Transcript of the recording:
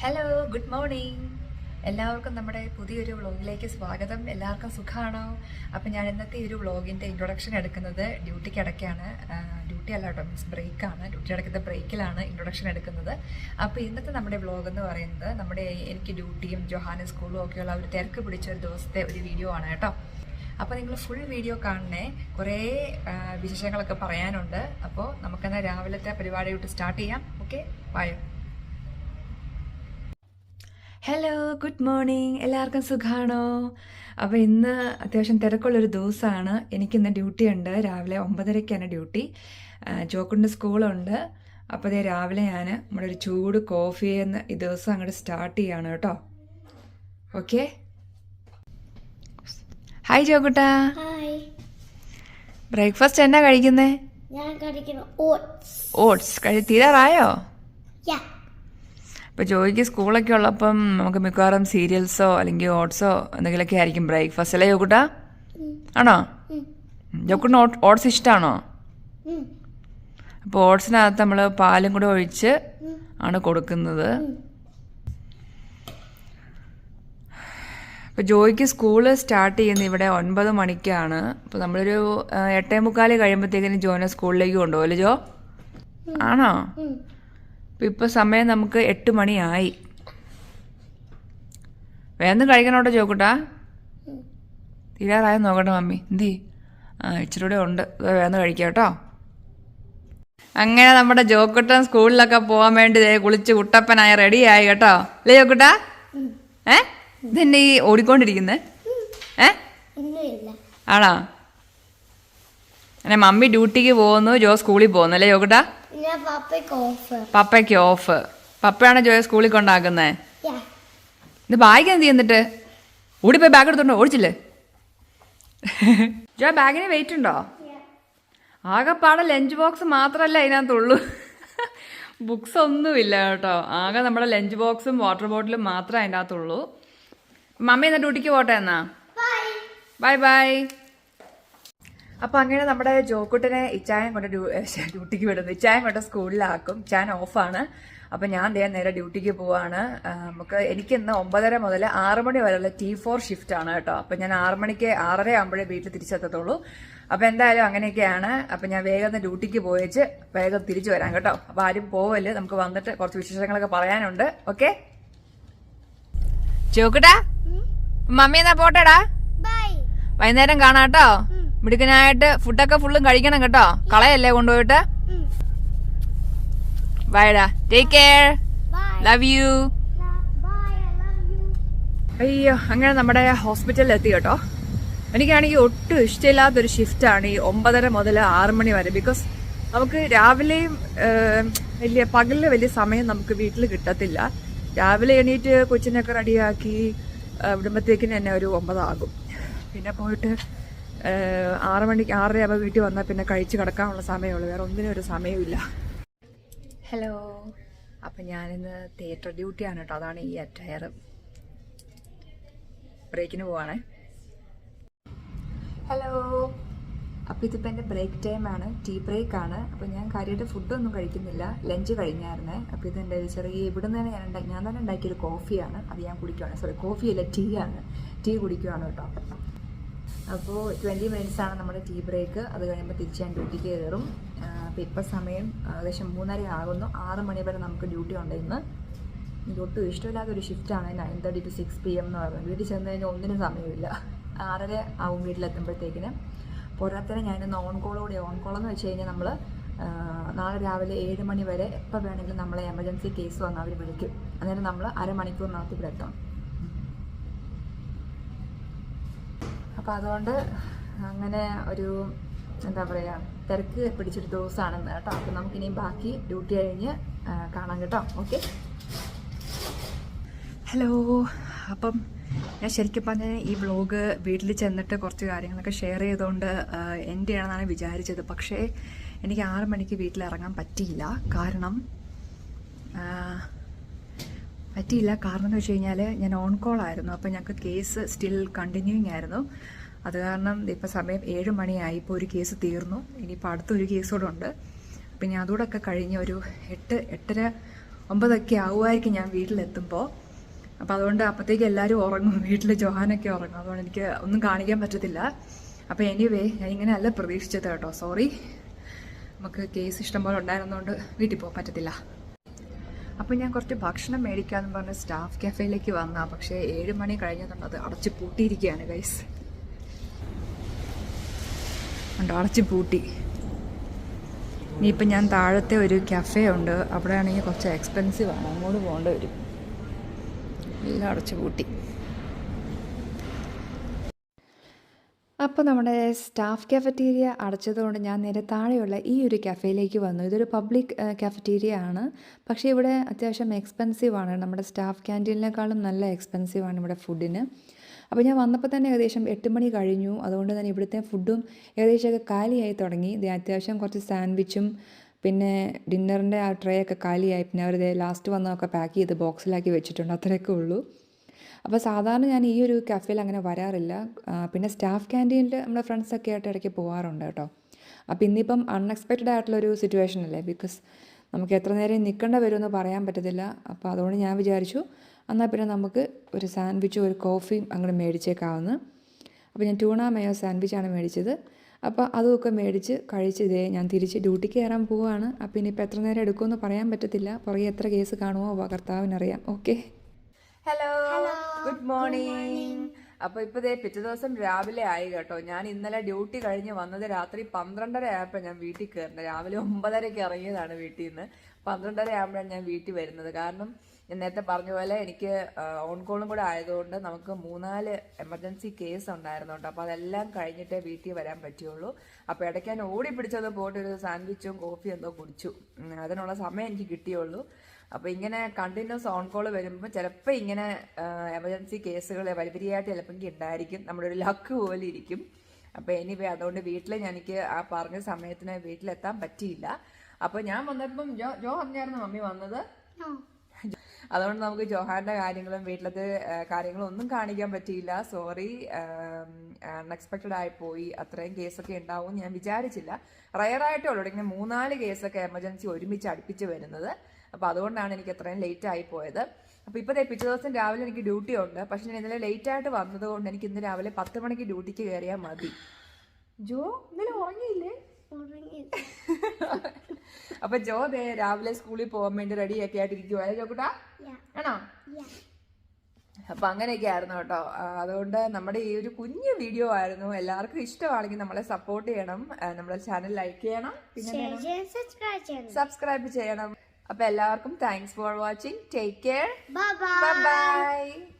Hello good morning എല്ലാവർക്കും നമ്മുടെ പുതിയൊരു വ്ളോഗിലേക്ക് സ്വാഗതം. എല്ലാവർക്കും സുഖമാണോ അപ്പം ഞാൻ ഇന്നത്തെ ഒരു വ്ളോഗിന്റെ ഇൻട്രൊഡക്ഷൻ എടുക്കുന്നത് ഡ്യൂട്ടിക്ക് ഇടയ്ക്കാണ്. ഡ്യൂട്ടി അല്ല കേട്ടോ മീൻസ് ബ്രേക്കാണ് ഡ്യൂട്ടി അടയ്ക്കുന്ന ബ്രേക്കിലാണ് ഇൻട്രൊഡക്ഷൻ എടുക്കുന്നത്. അപ്പോൾ ഇന്നത്തെ നമ്മുടെ വ്ളോഗ് എന്ന് പറയുന്നത് നമ്മുടെ എനിക്ക് ഡ്യൂട്ടിയും ജൊഹാന സ്കൂളും ഒക്കെയുള്ള ഒരു തിരക്ക് പിടിച്ച ഒരു ദിവസത്തെ ഒരു വീഡിയോ ആണ് കേട്ടോ. അപ്പോൾ നിങ്ങൾ ഫുൾ വീഡിയോ കാണണേ. കുറേ വിശേഷങ്ങളൊക്കെ പറയാനുണ്ട്. അപ്പോൾ നമുക്കെന്നാൽ രാവിലത്തെ പരിപാടിയോട്ട് സ്റ്റാർട്ട് ചെയ്യാം. ഓക്കെ ബായോ ഹലോ ഗുഡ് മോർണിംഗ് എല്ലാവർക്കും സുഖാണോ? അപ്പോൾ ഇന്ന് അത്യാവശ്യം തിരക്കുള്ളൊരു ദിവസമാണ് എനിക്കിന്ന് ഡ്യൂട്ടി ഉണ്ട്. രാവിലെ ഒമ്പതരയ്ക്കാണ് ഡ്യൂട്ടി ജോക്കുണ്ട് സ്കൂളുണ്ട്. അപ്പോൾ അതേ രാവിലെ ഞാൻ നമ്മുടെ ഒരു ചൂട് കോഫി എന്ന് ഈ ദിവസം അങ്ങോട്ട് സ്റ്റാർട്ട് ചെയ്യാണ് കേട്ടോ. Okay hi ജോക്കുട്ട. ബ്രേക്ക്ഫാസ്റ്റ് എന്നാ കഴിക്കുന്നേ? ഓട്സ് ഓട്സ് കഴി തീരാറായോ? ഇപ്പോൾ ജോയിക്ക് സ്കൂളൊക്കെ ഉള്ളപ്പം നമുക്ക് മിക്കവാറും സീരിയൽസോ അല്ലെങ്കിൽ ഓട്സോ എന്തെങ്കിലുമൊക്കെ ആയിരിക്കും ബ്രേക്ക്ഫാസ്റ്റ്. അല്ലേ ജോക്കുട്ട ആണോ? ജോക്കുട്ടിന് ഓട്സ് ഇഷ്ടമാണോ അപ്പോൾ ഓട്സിനകത്ത് നമ്മൾ പാലും കൂടെ ഒഴിച്ച് ആണ് കൊടുക്കുന്നത്. ഇപ്പോൾ ജോയിക്ക് സ്കൂൾ സ്റ്റാർട്ട് ചെയ്യുന്നത് ഇവിടെ ഒൻപത് മണിക്കാണ്. അപ്പോൾ നമ്മളൊരു എട്ടേ മുക്കാൽ കഴിയുമ്പോഴത്തേക്കിനും ജോനെ സ്കൂളിലേക്ക് കൊണ്ടുപോകല്ലേ ജോ? ആണോ? ഇപ്പം ഇപ്പോൾ സമയം നമുക്ക് എട്ട് മണിയായി. വേഗം കഴിക്കണോട്ടോ ചോക്കൂട്ടാ? തീരാറായ നോക്കട്ടെ മമ്മി. എന്തി? ആ ഇച്ചിരി കൂടെ ഉണ്ട്. വേഗം കഴിക്കാം കേട്ടോ. അങ്ങനെ നമ്മുടെ ജോക്കുട്ടൻ സ്കൂളിലൊക്കെ പോകാൻ വേണ്ടി ദേ കുളിച്ച് കുട്ടപ്പനായി റെഡിയായി കേട്ടോ. അല്ലേ ജോക്കുട്ടാ? ഏ? ഇതെന്നെ ഈ ഓടിക്കൊണ്ടിരിക്കുന്നേ? ഏ? ആണോ? അങ്ങനെ മമ്മി ഡ്യൂട്ടിക്ക് പോകുന്നു ജോ സ്കൂളിൽ പോകുന്നു. അല്ലേ ജോക്കുട്ടാ? പപ്പയ്ക്ക് ഓഫ് പപ്പയാണ് ജോയ സ്കൂളിൽ കൊണ്ടാക്കുന്നേ? ഇത് ബാഗ് എന്ത് ചെയ്യുന്നിട്ട്? ഓടിപ്പോയി ബാഗ് എടുത്തോണ്ടോ ഓടിച്ചില്ലേ? ജോ ബാഗിന് വെയിറ്റ് ഉണ്ടോ? ആകെപ്പാടെ ലഞ്ച് ബോക്സ് മാത്രമല്ല അതിനകത്തുള്ളൂ. ബുക്സ് ഒന്നുമില്ല കേട്ടോ. ആകെ നമ്മുടെ ലഞ്ച് ബോക്സും വാട്ടർ ബോട്ടിലും മാത്രമേ അതിന്റെ അകത്തുള്ളൂ മമ്മി എന്നാ ഡ്യൂട്ടിക്ക് പോട്ടെ എന്നാ? ബൈ ബൈ അപ്പൊ അങ്ങനെ നമ്മുടെ ജോക്കുട്ടിനെ ഇച്ചായം കൊണ്ട് ഡ്യൂട്ടിക്ക് വിടുന്നു. ഇച്ചായം കൊണ്ട് സ്കൂളിലാക്കും. ഇച്ചാൻ ഓഫാണ്. അപ്പൊ ഞാൻ ദേ നേരെ ഡ്യൂട്ടിക്ക് പോവാണ്. നമുക്ക് എനിക്ക് ഇന്ന് ഒമ്പതര മുതൽ ആറ് മണി വരെയുള്ള ടി ഫോർ ഷിഫ്റ്റ് ആണ് കേട്ടോ. അപ്പൊ ഞാൻ ആറ് മണിക്ക് ആറര ആകുമ്പോഴേ വീട്ടിൽ തിരിച്ചെത്തത്തുള്ളൂ. അപ്പൊ എന്തായാലും അങ്ങനെയൊക്കെയാണ്. അപ്പൊ ഞാൻ വേഗം ഡ്യൂട്ടിക്ക് പോയിച്ച് വേഗം തിരിച്ചു വരാം കേട്ടോ. അപ്പൊ ആരും പോവൽ നമുക്ക് വന്നിട്ട് കുറച്ച് വിശേഷങ്ങളൊക്കെ പറയാനുണ്ട്. ഓക്കെ? ചോക്കട്ടാ മമ്മി എന്നാ പോട്ടേടാ? വൈകുന്നേരം കാണാം കേട്ടോ. മിടുക്കനായിട്ട് ഫുഡൊക്കെ ഫുള്ളും കഴിക്കണം കേട്ടോ. കളയല്ലേ കൊണ്ടുപോയിട്ട്? ബൈഡാ ടേക്ക് കെയർ ലവ് യു അയ്യോ അങ്ങനെ നമ്മുടെ ഹോസ്പിറ്റലിൽ എത്തി കേട്ടോ. എനിക്കാണെങ്കിൽ ഒട്ടും ഇഷ്ടമില്ലാത്തൊരു ഷിഫ്റ്റാണ് ഈ ഒമ്പതര മുതൽ ആറ് മണി വരെ. ബിക്കോസ് നമുക്ക് രാവിലെയും വലിയ പകലിൽ വലിയ സമയം നമുക്ക് വീട്ടിൽ കിട്ടത്തില്ല. രാവിലെ എണീറ്റ് കൊച്ചിനൊക്കെ റെഡിയാക്കി വിടുമ്പോഴത്തേക്കിന് തന്നെ ഒരു ഒമ്പതാകും. പിന്നെ പോയിട്ട് ആറ് മണിക്ക് ആറര ആകുമ്പോൾ വീട്ടിൽ വന്നാൽ പിന്നെ കഴിച്ച് കിടക്കാനുള്ള സമയമുള്ളൂ. വേറെ ഒന്നിനും ഒരു സമയമില്ല ഹലോ അപ്പം ഞാനിന്ന് തിയേറ്റർ ഡ്യൂട്ടിയാണ് കേട്ടോ അതാണ് ഈ അറ്റയർ ബ്രേക്കിന് പോവാണേ. ഹലോ അപ്പോൾ ഇതിപ്പോൾ എന്റെ ബ്രേക്ക് ടൈമാണ് ടീ ബ്രേക്കാണ് അപ്പോൾ ഞാൻ കാര്യമായിട്ട് ഫുഡൊന്നും കഴിക്കുന്നില്ല. ലഞ്ച് കഴിഞ്ഞായിരുന്നേ. അപ്പോൾ ഇതെന്റെ ചെറിയ ഇവിടെ നിന്ന് തന്നെ ഞാൻ ഉണ്ടാക്കി ഞാൻ തന്നെ ഉണ്ടാക്കിയൊരു കോഫിയാണ് അത് ഞാൻ കുടിക്കുവാണ്. സോറി കോഫിയല്ല ടീ ആണ്. ടീ കുടിക്കുവാണ് കേട്ടോ അപ്പോൾ ട്വന്റി മിനിറ്റ്സ് ആണ് നമ്മുടെ ടീ ബ്രേക്ക് അത് കഴിയുമ്പോൾ തിരിച്ച് ഞാൻ ഡ്യൂട്ടിക്ക് കയറും അപ്പോൾ ഇപ്പം സമയം ഏകദേശം മൂന്നര ആകുന്നു. ആറ് മണി വരെ നമുക്ക് ഡ്യൂട്ടി ഉണ്ട് ഇന്ന്. എനിക്ക് ഒട്ടും ഇഷ്ടമില്ലാത്ത ഒരു ഷിഫ്റ്റാണ് nine thirty to six P M എന്ന് പറയുന്നത്. വീട്ടിൽ ചെന്ന് കഴിഞ്ഞാൽ ഒന്നിനും സമയമില്ല. ആറര ആവും വീട്ടിലെത്തുമ്പോഴത്തേക്കിന്. പോരാത്തതിന് ഞാൻ ഓൺ കോളോടെ ഓൺ കോൾ എന്ന് വെച്ച് കഴിഞ്ഞാൽ നമ്മൾ നാളെ രാവിലെ ഏഴ് മണി വരെ എപ്പോൾ വേണമെങ്കിലും നമ്മളെ എമർജൻസി കേസ് വന്നാൽ അവർ വിളിക്കും. അന്നേരം നമ്മൾ അരമണിക്കൂറിനകത്ത് ഇവിടെ എത്തണം. അപ്പോൾ അതുകൊണ്ട് അങ്ങനെ ഒരു എന്താ പറയുക തിരക്ക് പിടിച്ചൊരു ദിവസമാണെന്ന് കേട്ടോ. അപ്പോൾ നമുക്കിനി ബാക്കി ഡ്യൂട്ടി കഴിഞ്ഞ് കാണാം കേട്ടോ. ഓക്കെ? ഹലോ. അപ്പം ഞാൻ ശരിക്കും പറഞ്ഞാൽ ഈ വ്ലോഗ് വീട്ടിൽ ചെന്നിട്ട് കുറച്ച് കാര്യങ്ങളൊക്കെ ഷെയർ ചെയ്തുകൊണ്ട് എന്റെ ആണെന്നാണ് വിചാരിച്ചത്. പക്ഷേ എനിക്ക് ആറ് മണിക്ക് വീട്ടിൽ ഇറങ്ങാൻ പറ്റിയില്ല. കാരണം പറ്റിയില്ല. കാരണം എന്ന് വെച്ച് കഴിഞ്ഞാൽ ഞാൻ ഓൺ കോൾ ആയിരുന്നു. അപ്പോൾ ഞങ്ങൾക്ക് കേസ് സ്റ്റിൽ കണ്ടിന്യൂയിങ് ആയിരുന്നു. അത് കാരണം ഇപ്പോൾ സമയം ഏഴ് മണിയായി. ഇപ്പോൾ ഒരു കേസ് തീർന്നു. ഇനിയിപ്പോൾ അടുത്തൊരു കേസോടെ ഉണ്ട്. അപ്പം ഞാൻ അതുകൂടെ ഒക്കെ കഴിഞ്ഞ് ഒരു എട്ട് എട്ടര ഒമ്പതൊക്കെ ആവുമായിരിക്കും ഞാൻ വീട്ടിലെത്തുമ്പോൾ അപ്പോൾ അതുകൊണ്ട് അപ്പോഴത്തേക്ക് എല്ലാവരും ഉറങ്ങും. വീട്ടിൽ ജോഹാനൊക്കെ ഉറങ്ങും. അതുകൊണ്ട് എനിക്ക് ഒന്നും കാണിക്കാൻ പറ്റത്തില്ല. അപ്പോൾ എനിവേ ഞാൻ ഇങ്ങനെ അല്ല പ്രതീക്ഷിച്ചത് കേട്ടോ. സോറി നമുക്ക് കേസ് ഇഷ്ടംപോലെ ഉണ്ടായിരുന്നതുകൊണ്ട് വീട്ടിൽ പോകാൻ പറ്റത്തില്ല. അപ്പോൾ ഞാൻ കുറച്ച് ഭക്ഷണം മേടിക്കാമെന്ന് പറഞ്ഞ് സ്റ്റാഫ് കഫേയിലേക്ക് വന്നാ. പക്ഷേ ഏഴ് മണി കഴിഞ്ഞതുകൊണ്ട് അത് അടച്ച് പൂട്ടിയിരിക്കുകയാണ് ഗൈസ് ഉണ്ടോ അടച്ച് പൂട്ടി. ഇനിയിപ്പോൾ ഞാൻ താഴത്തെ ഒരു കഫേ ഉണ്ട്. അവിടെ ആണെങ്കിൽ കുറച്ച് എക്സ്പെൻസീവ് ആണ്. അങ്ങോട്ട് പോകേണ്ടി വരും. എല്ലാം അടച്ച് പൂട്ടി. അപ്പോൾ നമ്മുടെ സ്റ്റാഫ് കാഫറ്റീരിയ അടച്ചതുകൊണ്ട് ഞാൻ നേരെ താഴെയുള്ള ഈ ഒരു കഫേയിലേക്ക് വന്നു. ഇതൊരു പബ്ലിക് കാഫറ്റീരിയ ആണ്. പക്ഷേ ഇവിടെ അത്യാവശ്യം എക്സ്പെൻസീവ് ആണ്. നമ്മുടെ സ്റ്റാഫ് ക്യാന്റീനിനേക്കാളും നല്ല എക്സ്പെൻസീവ് ആണ് ഇവിടെ ഫുഡിന് അപ്പോൾ ഞാൻ വന്നപ്പോൾ തന്നെ ഏകദേശം എട്ട് മണി കഴിഞ്ഞു. അതുകൊണ്ട് തന്നെ ഇവിടുത്തെ ഫുഡും ഏകദേശമൊക്കെ കാലിയായി തുടങ്ങി. ഇത് അത്യാവശ്യം കുറച്ച് സാൻഡ്വിച്ചും പിന്നെ ഡിന്നറിന്റെ ആ ട്രേ ഒക്കെ കാലിയായി. പിന്നെ അവർ ലാസ്റ്റ് വന്നതൊക്കെ പാക്ക് ചെയ്ത് ബോക്സിലാക്കി വെച്ചിട്ടുണ്ട്. അത്രയൊക്കെ ഉള്ളൂ. അപ്പോൾ സാധാരണ ഞാൻ ഈ ഒരു കഫേയിൽ അങ്ങനെ വരാറില്ല. പിന്നെ സ്റ്റാഫ് ക്യാന്റീനിൽ നമ്മുടെ ഫ്രണ്ട്സൊക്കെ ആയിട്ട് ഇടയ്ക്ക് പോകാറുണ്ട് കേട്ടോ. അപ്പോൾ ഇന്നിപ്പം അൺഎക്സ്പെക്റ്റഡ് ആയിട്ടുള്ളൊരു സിറ്റുവേഷൻ അല്ലേ? ബിക്കോസ് നമുക്ക് എത്ര നേരം നിൽക്കേണ്ട വരുമെന്ന് പറയാൻ പറ്റത്തില്ല. അപ്പോൾ അതുകൊണ്ട് ഞാൻ വിചാരിച്ചു എന്നാൽ പിന്നെ നമുക്ക് ഒരു സാൻഡ്വിച്ചും ഒരു കോഫിയും അങ്ങോട്ട് മേടിച്ചേക്കാവുന്ന. അപ്പോൾ ഞാൻ ടൂണ മേയോ സാൻഡ്വിച്ചാണ് മേടിച്ചത്. അപ്പോൾ അതുമൊക്കെ മേടിച്ച് കഴിച്ച് ഇതേ ഞാൻ തിരിച്ച് ഡ്യൂട്ടിക്ക് കയറാൻ പോവുകയാണ് അപ്പോൾ ഇനിയിപ്പോൾ എത്ര നേരം എടുക്കുമെന്ന് പറയാൻ പറ്റത്തില്ല. പുറകെ എത്ര കേസ് കാണുമോ കർത്താവിനറിയാം. ഓക്കെ ഹലോ ഗുഡ് മോർണിംഗ് അപ്പൊ ഇപ്പൊ ദേ പിറ്റേ ദിവസം രാവിലെ ആയി കേട്ടോ. ഞാൻ ഇന്നലെ ഡ്യൂട്ടി കഴിഞ്ഞ് വന്നത് രാത്രി പന്ത്രണ്ടര ആയപ്പോ ഞാൻ വീട്ടിൽ കയറുന്നത് രാവിലെ ഒമ്പതരക്ക് ഇറങ്ങിയതാണ് വീട്ടിൽ നിന്ന് പന്ത്രണ്ടര ആകുമ്പോഴാണ് ഞാൻ വീട്ടിൽ വരുന്നത്. കാരണം ഞാൻ നേരത്തെ പറഞ്ഞ പോലെ എനിക്ക് ഓൺ കോളും കൂടെ ആയതുകൊണ്ട് നമുക്ക് മൂന്നാൽ എമർജൻസി കേസ് ഉണ്ടായിരുന്നു കേട്ടോ അപ്പോൾ അതെല്ലാം കഴിഞ്ഞിട്ടേ വീട്ടിൽ വരാൻ പറ്റുള്ളൂ. അപ്പോൾ ഇടയ്ക്ക് ഞാൻ ഓടി പിടിച്ചത് പോയിട്ട് ഒരു സാൻഡ്വിച്ചും കോഫിയും എന്തോ കുടിച്ചു. അതിനുള്ള സമയം എനിക്ക് കിട്ടിയുള്ളൂ. അപ്പോൾ ഇങ്ങനെ കണ്ടിന്യൂസ് ഓൺ കോൾ വരുമ്പോൾ ചിലപ്പോൾ ഇങ്ങനെ എമർജൻസി കേസുകൾ വരിവരിയായിട്ട് ചിലപ്പോൾ ഉണ്ടായിരിക്കും നമ്മുടെ ഒരു ലക്ക് പോലെ ഇരിക്കും. അപ്പോൾ എനിവേ അതുകൊണ്ട് വീട്ടിൽ എനിക്ക് ആ പറഞ്ഞ സമയത്തിന് വീട്ടിലെത്താൻ പറ്റിയില്ല. അപ്പോൾ ഞാൻ വന്നപ്പം ജോ ജോ അറിഞ്ഞായിരുന്നു മമ്മി വന്നത്. അതുകൊണ്ട് നമുക്ക് ജോഹാന്റെ കാര്യങ്ങളും വീട്ടിലത്തെ കാര്യങ്ങളും ഒന്നും കാണിക്കാൻ പറ്റിയില്ല. സോറി അൺഎക്സ്പെക്റ്റഡ് ആയി പോയി. അത്രയും കേസൊക്കെ ഉണ്ടാവും ഞാൻ വിചാരിച്ചില്ല. റയറായിട്ടേ ഉള്ളൂ. ഇങ്ങനെ മൂന്നാൽ കേസൊക്കെ എമർജൻസി ഒരുമിച്ച് അടുപ്പിച്ച് വരുന്നത്. അപ്പോൾ അതുകൊണ്ടാണ് എനിക്ക് അത്രയും ലേറ്റ് ആയി പോയത്. അപ്പോൾ ഇപ്പോൾ പിറ്റേ ദിവസം രാവിലെ എനിക്ക് ഡ്യൂട്ടി ഉണ്ട്. പക്ഷേ ഞാൻ ഇന്നലെ ലേറ്റ് ആയിട്ട് വന്നത് കൊണ്ട് എനിക്ക് ഇന്ന് രാവിലെ പത്ത് മണിക്ക് ഡ്യൂട്ടിക്ക് കയറിയാൽ മതി. ജോ ഇന്നലെ ഉറങ്ങിയില്ലേ? ഉറങ്ങി- അപ്പൊ ജോ ദേ രാവിലെ സ്കൂളിൽ പോകാൻ വേണ്ടി റെഡി ഒക്കെ ആയിട്ടിരിക്കുവാ. ജോക്കുട്ടാ. ആണോ. അപ്പൊ അങ്ങനെയൊക്കെ ആയിരുന്നു കേട്ടോ. അതുകൊണ്ട് നമ്മുടെ ഈ ഒരു കുഞ്ഞു വീഡിയോ ആയിരുന്നു. എല്ലാവർക്കും ഇഷ്ടമാണെങ്കിൽ നമ്മളെ സപ്പോർട്ട് ചെയ്യണം. നമ്മുടെ ചാനൽ ലൈക്ക് ചെയ്യണം. പിന്നെ. സബ്സ്ക്രൈബ് ചെയ്യണം. അപ്പൊ എല്ലാവർക്കും thanks for watching take care bye. Bye